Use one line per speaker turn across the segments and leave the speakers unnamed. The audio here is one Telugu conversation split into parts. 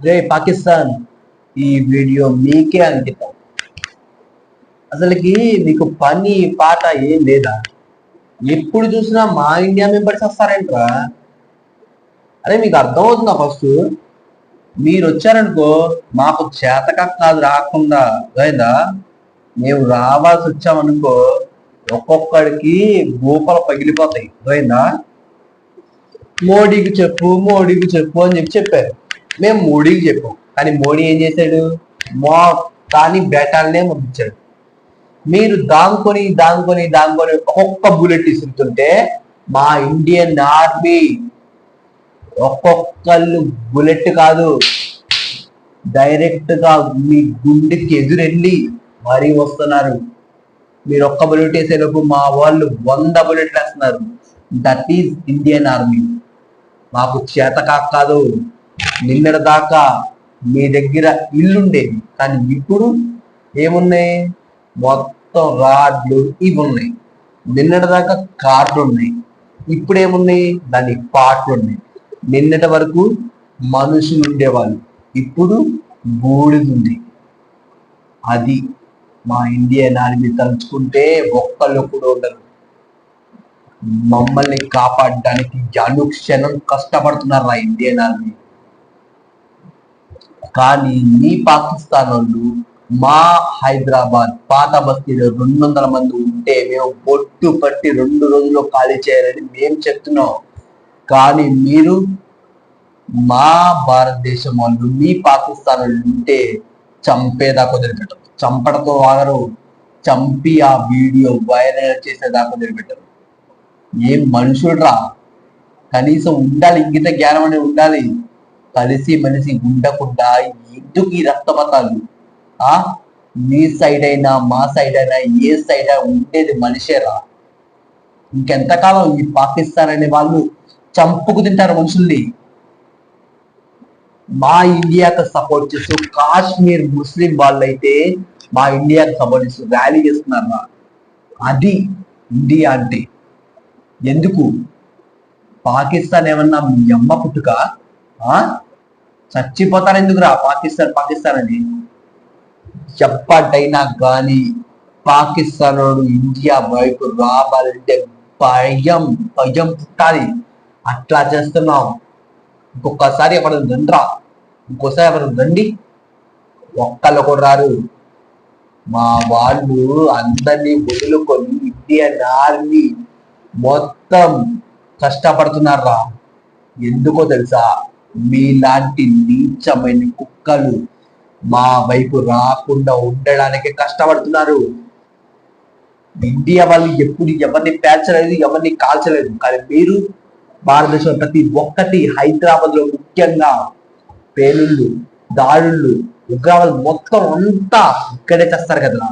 జై పాకిస్తాన్. ఈ వీడియో మీకే అంకితం. అసలుకి మీకు పని పాట ఏం లేదా? ఎప్పుడు చూసినా మా ఇండియా మెంబర్స్ వస్తారంటరా. అరే మీకు అర్థమవుతుందా ఫస్ట్? మీరు వచ్చారనుకో మాకు చేతక కాదు రాకుండా అర్థమైందా? మేము రావాల్సి వచ్చామనుకో ఒక్కొక్కడికి భూపలు పగిలిపోతాయి అర్థమైందా? మోడీకి చెప్పు మోడీకి చెప్పు అని చెప్పి చెప్పారు. మేము మోడీకి చెప్పాం. కానీ మోడీ ఏం చేశాడు? మా కానీ బేటాలనే పంపించాడు. మీరు దాంకొని దాంకొని దాంకొని ఒక్కొక్క బుల్లెట్ ఇస్తుంటే మా ఇండియన్ ఆర్మీ ఒక్కొక్కళ్ళు బుల్లెట్ కాదు. డైరెక్ట్గా మీ గుండెకి ఎదురెళ్ళి మరీ వస్తున్నారు. మీరు ఒక్క బుల్లెట్ వేసేలోపు మా వాళ్ళు వంద బుల్లెట్లు వేస్తున్నారు. That is Indian army. మాకు చేత కాదు. నిన్నటి దాకా మీ దగ్గర ఇల్లుండేవి కానీ ఇప్పుడు ఏమున్నాయి? మొత్తం రాడ్లు ఇవి ఉన్నాయి. నిన్నటి దాకా కార్లు ఉన్నాయి ఇప్పుడు ఏమున్నాయి దాని పాటలు ఉన్నాయి నిన్నటి వరకు మనుషులు ఉండేవాళ్ళు ఇప్పుడు బూడిద ఉంది అది మా ఇండియన్ ఆర్మీ తలుచుకుంటే ఒక్కళ్ళు కూడా ఉండరు. మమ్మల్ని కాపాడడానికి అనుక్షణం కష్టపడుతున్నారు ఆ ఇండియన్ ఆర్మీ కానీ మీ పాకిస్తాన్ వాళ్ళు మా హైదరాబాద్ పాత బస్తీలో రెండు వందల మంది ఉంటే మేము బొట్టు పట్టి రెండు రోజుల్లో ఖాళీ చేయాలని మేము చెప్తున్నాం. కానీ మీరు మా భారతదేశం వాళ్ళు మీ పాకిస్తాన్ వాళ్ళు ఉంటే చంపేదాకా వదిలిపెట్టరు. చంపడంతో ఆగరు. చంపి ఆ వీడియో వైరల్ చేసేదాకా వదిలిపెట్టరు. ఏం మనుషుడురా కనీసం ఉండాలి ఇంగిత జ్ఞానం అనేది ఉండాలి. కలిసి మనిషి ఉండకుండా ఎందుకు ఈ రక్తపతాలు? ఆ? మీ సైడ్ అయినా మా సైడ్ అయినా ఏ సైడ్ అయినా ఉండేది మనిషేరా? ఇంకెంతకాలం ఈ పాకిస్తాన్ అనే వాళ్ళు చంపుకు తింటారు మనుషుల్ని? మా ఇండియాకు సపోర్ట్ చేస్తూ కాశ్మీర్ ముస్లిం వాళ్ళైతే మా ఇండియాకు సపోర్ట్ చేస్తూ ర్యాలీ చేస్తున్నారా? అది ఇండియా అంటే. ఎందుకు? పాకిస్తాన్ ఏమన్నా మీ అమ్మ పుట్టుక? ఆ? చచ్చిపోతారు ఎందుకురా పాకిస్తాన్ పాకిస్తాన్ అని. చెప్పటైనా కానీ పాకిస్తాన్ ఇండియా వైపు రావాలంటే భయం భయం పుట్టాలి. అట్లా చేస్తున్నాం ఇంకొకసారి ఎవరు రండ్రా ఇంకోసారి ఎవరు రండి ఒక్కళ్ళు కూడా రారు. మా వాళ్ళు అందరినీ వదులుకొని ఇండియన్ ఆర్మీ మొత్తం కష్టపడుతున్నారా ఎందుకో తెలుసా? మీలాంటి నీచమైన కుక్కలు మా వైపు రాకుండా ఉండడానికి కష్టపడుతున్నారు. ఇండియా వాళ్ళు ఎప్పుడు ఎవరిని పేర్చలేదు ఎవరిని కాల్చలేదు. కానీ మీరు భారతదేశంలో ప్రతి ఒక్కటి హైదరాబాద్లో ముఖ్యంగా పేలుళ్ళు దాడుళ్ళు ఉగ్రవాదులు మొత్తం అంతా ఇక్కడే చేస్తారు కదా.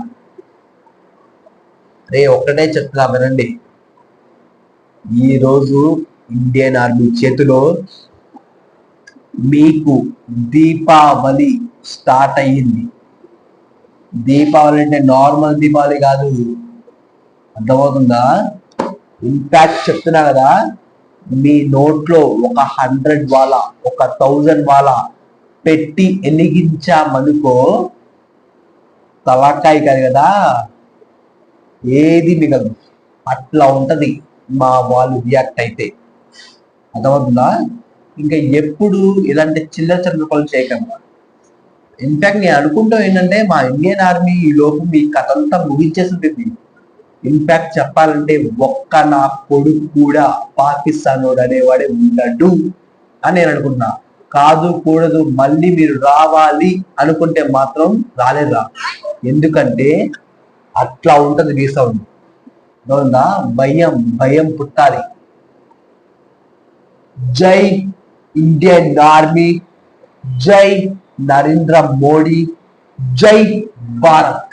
రే ఒక్కటే చెప్తున్నా వినండి. ఈ రోజు ఇండియన్ ఆర్మీ చేతిలో మీకు దీపావళి స్టార్ట్ అయ్యింది. దీపావళి అంటే నార్మల్ దీపావళి కాదు. అర్థమవుతుందా? ఇంపాక్ట్ చెప్తున్నా కదా మీ నోట్లో ఒక హండ్రెడ్ వాళ్ళ ఒక థౌజండ్ వాళ్ళ పెట్టి ఎలిగించామనుకో తలకాయ కాదు కదా ఏది మిగదు అట్లా ఉంటది మా వాళ్ళు రియాక్ట్ అయితే. అర్థమవుతుందా? ఇంకా ఎప్పుడు ఇలాంటి చిల్లర చిల్లర చేయకుండా. ఇన్ఫాక్ట్ నేను అనుకుంటాం ఏంటంటే మా ఇండియన్ ఆర్మీ ఈ లోపు మీ కథ అంతా ముగించేసింది ఇన్ఫాక్ట్ చెప్పాలంటే ఒక్క నా కొడుకు కూడా పాకిస్తాన్ అనేవాడే ఉండడు అని నేను అనుకున్నా కాదు కూడదు మళ్ళీ మీరు రావాలి అనుకుంటే మాత్రం రాలేదురా. ఎందుకంటే అట్లా ఉంటుంది మీ సౌండ్ భయం భయం పుట్టాలి. జై ఇండియన్ ఆర్మీ జై నరేంద్ర మోడీ జై భారత్